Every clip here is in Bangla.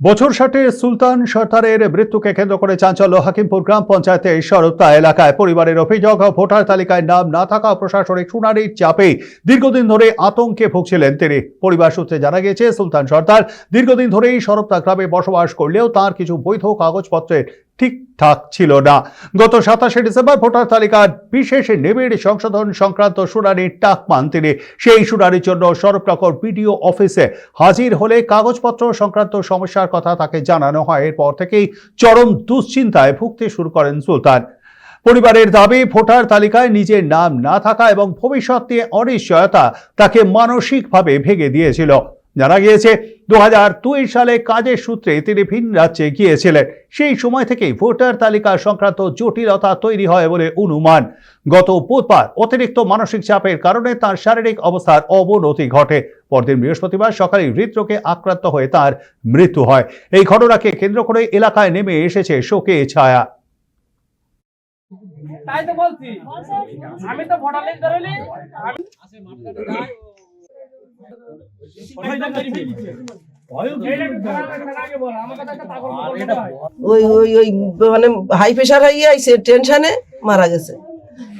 বছর ষাটে সুলতান সর্দারের মৃত্যুকে কেন্দ্র করে চাঞ্চল্য। হাকিমপুর গ্রাম পঞ্চায়েতের সরপ্তা এলাকায় পরিবারের অভিযোগ, ভোটার তালিকায় নাম না থাকা প্রশাসনিক শুনানির চাপে দীর্ঘদিন ধরে আতঙ্কে ভুগছিলেন তিনি। পরিবার সূত্রে জানা গিয়েছে, সুলতান সর্দার দীর্ঘদিন ধরেই সরপ্তা গ্রামে বসবাস করলেও তার কিছু বৈধ কাগজপত্রের ঠিকঠাক ছিল না। গত সাতাশে ডিসেম্বর ভোটার তালিকার বিশেষ নিবিড় সংশোধন সংক্রান্ত শুনানির টাক পান তিনি। সেই শুনানির জন্য সরবরাকর বিডিও অফিসে হাজির হলে কাগজপত্র সংক্রান্ত সমস্যার কথা তাকে জানানো হয়। এরপর থেকেই চরম দুশ্চিন্তায় ভুগতে শুরু করেন সুলতান। পরিবারের দাবি, ভোটার তালিকায় নিজের নাম না থাকা এবং ভবিষ্যৎ নিয়ে অনিশ্চয়তা তাকে মানসিকভাবে ভেঙে দিয়েছিল। জানা গিয়েছে দুই হাজার দুই সালে কাজের সূত্রে তিনি ভিন রাজ্যে গিয়েছিলেন। সেই সময় থেকেই ভোটার তালিকা সংক্রান্ত জটিলতা তৈরি হয় বলে অনুমান। গত বুধবার অতিরিক্ত মানসিক চাপের কারণে তার শারীরিক অবস্থার অবনতি ঘটে। পরদিন বৃহস্পতিবার সকালে হৃদরোগে আক্রান্ত হয়ে তার মৃত্যু হয়। এই ঘটনাকে কেন্দ্র করে এলাকায় নেমে এসেছে শোকে ছায়া। তাই তো বলছি। আমি তো ভোটার লিস্ট ধরেনি। আমি ওই ওই ওই মানে হাই প্রেশার হয়ে আইছে টেনশনে মারা গেছে।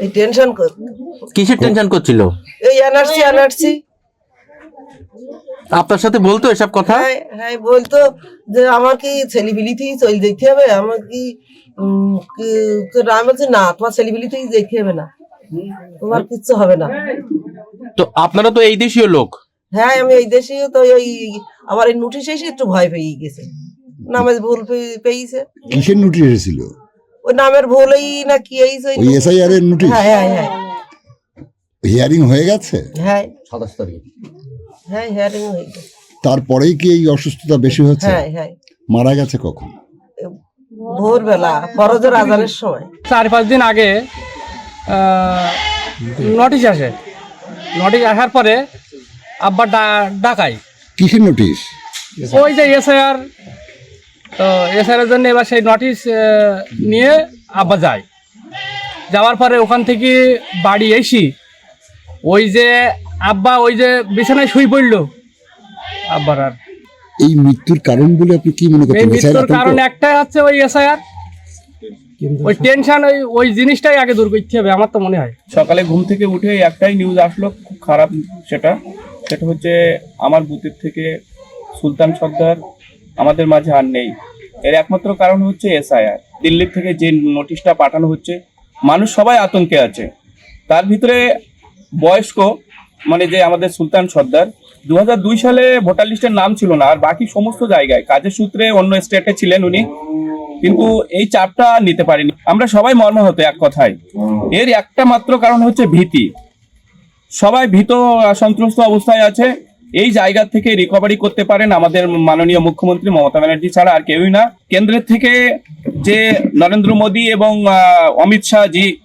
এই টেনশন কিসের টেনশন করছিল? এই এনআরসি এনআরসি আপনার সাথে বলতো এসব কথা? হ্যাঁ হ্যাঁ বলতো যে আমার কি ছেলেপিলিতেই চলে যেতে হবে? আমার কি আমি বলছি? না তোমার ছেলেপিলিতেই যেতে হবে না। তোমার কিচ্ছু হবে না। তো আপনারা তো এই দেশীয় লোক। হ্যাঁ আমি এই দেশে তো ওই আমার এই নোটিশ এসে একটু ভয় পেয়ে গেছে। নামের ভুল পেয়েছে। কিসের নোটিশ এসেছিল? ওই নামের ভুলই না কি এইছে ওই এসআইআর এর নোটিশ? হ্যাঁ হ্যাঁ হ্যাঁ। হিয়ারিং হয়ে গেছে? হ্যাঁ। হ্যাঁ হিয়ারিং হয়ে গেছে। তারপরেই কি এই অসুস্থতা বেশি হচ্ছে? হ্যাঁ হ্যাঁ। মারা গেছে কখন? ভোরবেলা ফরজের আজানের সময়। চার পাঁচ দিন আগে নোটিশ আসে। নোটিশ আসার পরে আব্বা ডা- ডাকাই। কিসের নোটিশ ওই যে এসআইআর তো এসআইআর জন্য এবার সেই নোটিশ নিয়ে আব্বা যায়। যাওয়ার পরে ওখান থেকে বাড়ি এসি ওই যে আব্বা ওই যে বিছানায় শুই পড়ল। আব্বার আর। এই মৃত্যুর কারণ বলে আপনি কি মনে এই করছেন মৃত্যুর কারণ একটাই হচ্ছে ওই এসআইআর ওই টেনশন ওই ওই জিনিসটাই আগে দূর করতে হবে আমার তো মনে হয়। সকালে ঘুম থেকে উঠে একটাই নিউজ আসলো খুব খারাপ সেটা। সেটা হচ্ছে আমার বুথের থেকে সুলতান সর্দার, আমাদের মাঝে আর নেই। এর একমাত্র কারণ হচ্ছে এসআইআর। দিল্লির থেকে যে নোটিশটা পাঠানো হচ্ছে, মানুষ সবাই আতঙ্কে আছে। তার ভিতরে বয়স্ক মানে যে আমাদের সুলতান সর্দার দু দুই সালে ভোটার লিস্টের নাম ছিল না, আর বাকি সমস্ত জায়গায়, কাজের সূত্রে অন্য স্টেটে ছিলেন উনি, কিন্তু এই চাপটা নিতে পারিনি। আমরা সবাই মর্মাহত এক কথায়। এর একটা মাত্র কারণ হচ্ছে ভীতি। সবাই ভীত সন্ত্রস্ত অবস্থায় আছে। এই জায়গা থেকে রিকভারি করতে পারেন আমাদের মাননীয় মুখ্যমন্ত্রী মমতা ব্যানার্জি ছাড়া আর কেউই না। কেন্দ্রের থেকে যে নরেন্দ্র মোদী এবং অমিত শাহ জি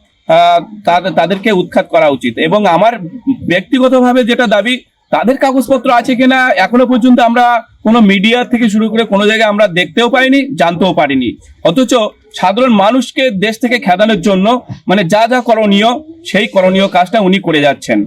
তাদের- তাদেরকে উৎখাত করা উচিত। এবং আমার ব্যক্তিগতভাবে যেটা দাবি, তাদের কাগজপত্র আছে কিনা এখনও পর্যন্ত আমরা কোনো মিডিয়া থেকে শুরু করে কোনো জায়গায় আমরা দেখতেও পাইনি, জানতেও পারিনি। অথচ সাধারণ মানুষকে দেশ থেকে খেদানোর জন্য মানে যা যা করণীয়, সেই করণীয় কাজটা উনি করে যাচ্ছেন।